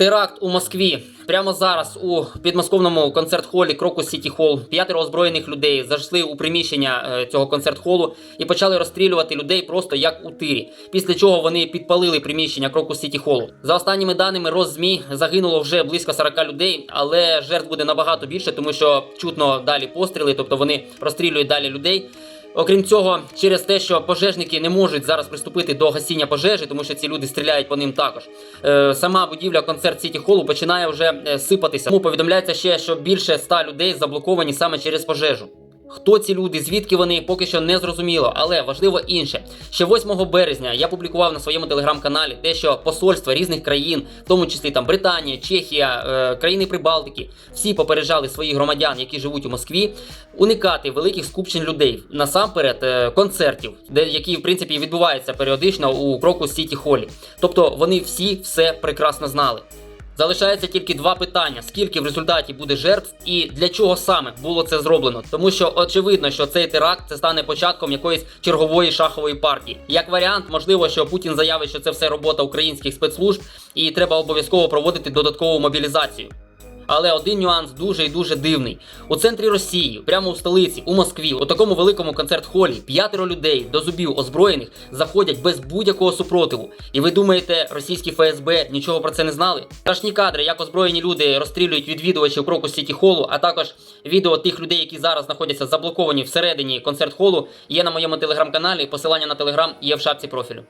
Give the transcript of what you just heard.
Теракт у Москві прямо зараз у підмосковному концерт-холі Крокус Сіті Холл п'ятеро озброєних людей зайшли у приміщення е, цього концерт-холу і почали розстрілювати людей просто як у тирі. Після чого вони підпалили приміщення Крокус Сіті Холу. За останніми даними Роззмі загинуло вже близько 40 людей, але жертв буде набагато більше, тому що чутно далі постріли, тобто вони розстрілюють далі людей. Окрім цього, через те, що пожежники не можуть зараз приступити до гасіння пожежі, тому що ці люди стріляють по ним також. Е, сама будівля концерт Сіті Холу починає вже е, сипатися. Тому повідомляється ще, що більше ста людей заблоковані саме через пожежу. Хто ці люди, звідки вони, поки що не зрозуміло, але важливо інше. Ще 8 березня я публікував на своєму телеграм-каналі те, що посольства різних країн, в тому числі там Британія, Чехія, е, країни Прибалтики, всі попереджали своїх громадян, які живуть у Москві, уникати великих скупчень людей насамперед е, концертів, де які в принципі відбуваються періодично у Крокус Сіті Холі. Тобто вони всі все прекрасно знали. Залишається тільки два питання: скільки в результаті буде жертв і для чого саме було це зроблено? Тому що очевидно, що цей теракт це стане початком якоїсь чергової шахової партії. Як варіант, можливо, що Путін заявить, що це все робота українських спецслужб, і треба обов'язково проводити додаткову мобілізацію. Але один нюанс дуже і дуже дивний. У центрі Росії, прямо у столиці, у Москві, у такому великому концерт-холі, п'ятеро людей до зубів озброєних заходять без будь-якого супротиву. І ви думаєте, російські ФСБ нічого про це не знали? Страшні кадри, як озброєні люди розстрілюють відвідувачів кроку Сіті Холу, а також відео тих людей, які зараз знаходяться заблоковані всередині концерт-холу, є на моєму телеграм-каналі. Посилання на телеграм є в шапці профілю.